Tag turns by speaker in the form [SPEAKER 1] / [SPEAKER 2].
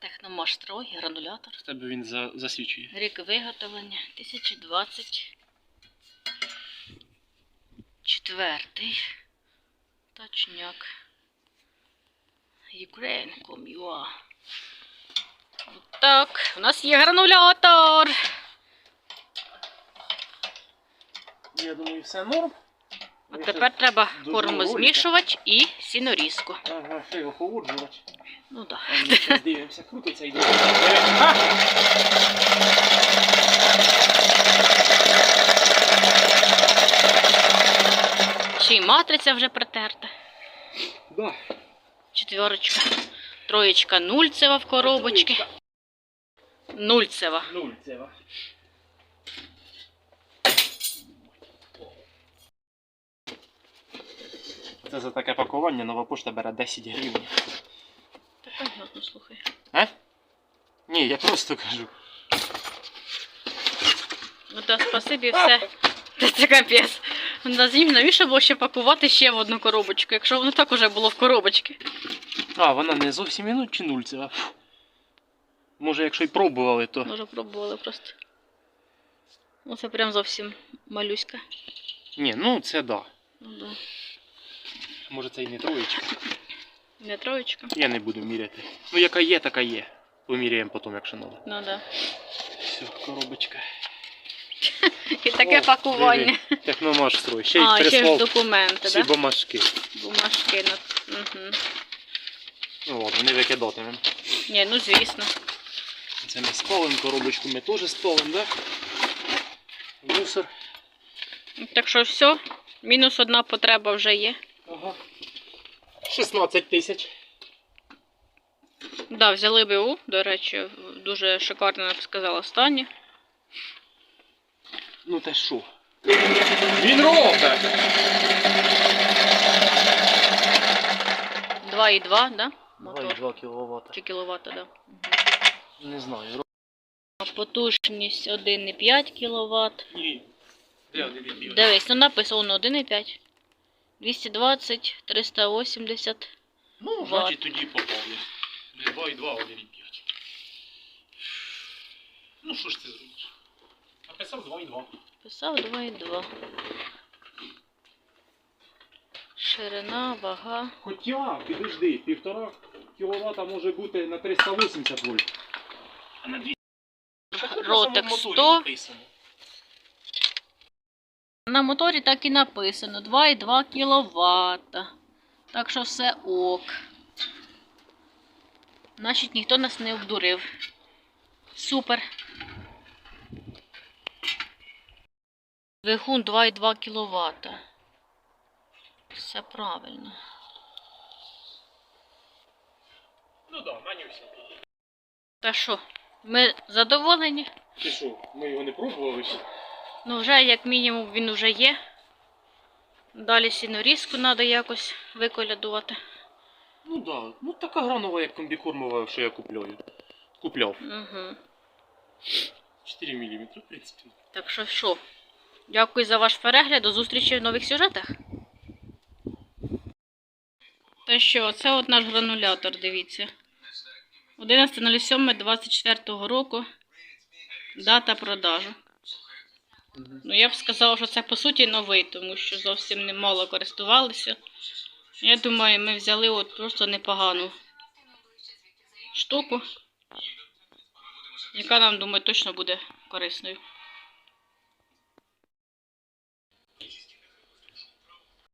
[SPEAKER 1] Техномаш строй, гранулятор.
[SPEAKER 2] В тебе він за, засвічує.
[SPEAKER 1] Рік виготовлення 1020. Четвертий. Точняк. Ukraine.com.ua Так, у нас є гранулятор.
[SPEAKER 2] Я думаю, все норм.
[SPEAKER 1] А тепер треба корм змішувач і сінорізку.
[SPEAKER 2] Ага, ще його охолоджувати.
[SPEAKER 1] Ну так.
[SPEAKER 2] А ми зараз дивимося, крутиться йде. А!
[SPEAKER 1] Ще й матриця вже притерта.
[SPEAKER 2] Да.
[SPEAKER 1] Четверочка. Троєчка нульцева в коробочці. Нульцева.
[SPEAKER 2] Нуль це. за таке пакування нова пошта бере 10 гривень.
[SPEAKER 1] Та понятно, слухай.
[SPEAKER 2] А? Ні, я просто кажу.
[SPEAKER 1] Ну та спасибі все. Та Це капець. Назім, навіщо було ще пакувати ще в одну коробочку, якщо воно так уже було в коробочці.
[SPEAKER 2] А, вона не зовсім і ну, чи нульцева. Може, якщо й пробували, то.
[SPEAKER 1] Може пробували просто. Ну це прям зовсім малюська.
[SPEAKER 2] Ні, ну це да.
[SPEAKER 1] Ну да.
[SPEAKER 2] Може це і не троєчка.
[SPEAKER 1] Не троєчка.
[SPEAKER 2] Я не буду міряти. Ну, яка є, така є. Поміряємо потім, якщо треба.
[SPEAKER 1] Ну да.
[SPEAKER 2] Все, коробочка.
[SPEAKER 1] І таке
[SPEAKER 2] О,
[SPEAKER 1] пакування.
[SPEAKER 2] диви, Техномаш строй. Ще й
[SPEAKER 1] А, ще ж
[SPEAKER 2] прислав
[SPEAKER 1] документи,
[SPEAKER 2] всі
[SPEAKER 1] да?
[SPEAKER 2] бумажки.
[SPEAKER 1] Бумажки. Ну, угу.
[SPEAKER 2] Ну ладно, не викидатимемо.
[SPEAKER 1] Ні, ну звісно.
[SPEAKER 2] Це ми спалимо, коробочку ми теж спалимо, да? Мусор.
[SPEAKER 1] Так що все, мінус одна потреба вже є.
[SPEAKER 2] Ага. 16 тисяч.
[SPEAKER 1] Да, взяли БУ, до речі, дуже шикарно, я б сказала, стані.
[SPEAKER 2] Ну те що? Він робить!
[SPEAKER 1] 2,2, да? Мотор.
[SPEAKER 2] 2,2 кВт.
[SPEAKER 1] Чи кіловата, да.
[SPEAKER 2] Не знаю.
[SPEAKER 1] Потужність 1,5 кВт.
[SPEAKER 2] Ні.
[SPEAKER 1] Дивись, ну написано 1,5. 220, 380.
[SPEAKER 2] Ну, значить тоді попав. Не 2,2, 1,5. Ну що ж ти зробиш? Написав 2,2.
[SPEAKER 1] Писав 2,2. Ширина, вага.
[SPEAKER 2] Хоча, підожди, півтора кіловата може бути на 380 вольт. А на 200.
[SPEAKER 1] Ротик 100. На моторі так і написано 2,2 кВт. Так що все ок. Значить, ніхто нас не обдурив. Супер. Двигун 2,2 кВт. Все правильно.
[SPEAKER 2] Ну так, манюсінький.
[SPEAKER 1] Та що, ми задоволені?
[SPEAKER 2] Ти що, ми його не пробували ще?
[SPEAKER 1] Ну, вже як мінімум він вже є. Далі сінорізку треба якось виколядувати.
[SPEAKER 2] Ну так, да. ну така гранова, як комбікормова, що я купляю. Купляв.
[SPEAKER 1] Угу.
[SPEAKER 2] 4 мм, в принципі.
[SPEAKER 1] Так що що? Дякую за ваш перегляд. До зустрічі в нових сюжетах. Та що, це от наш гранулятор, дивіться. 11.07.24 року. Дата продажу. Ну, я б сказала, що це по суті новий, тому що зовсім немало користувалися. Я думаю, ми взяли от просто непогану штуку, яка нам, думаю, точно буде корисною.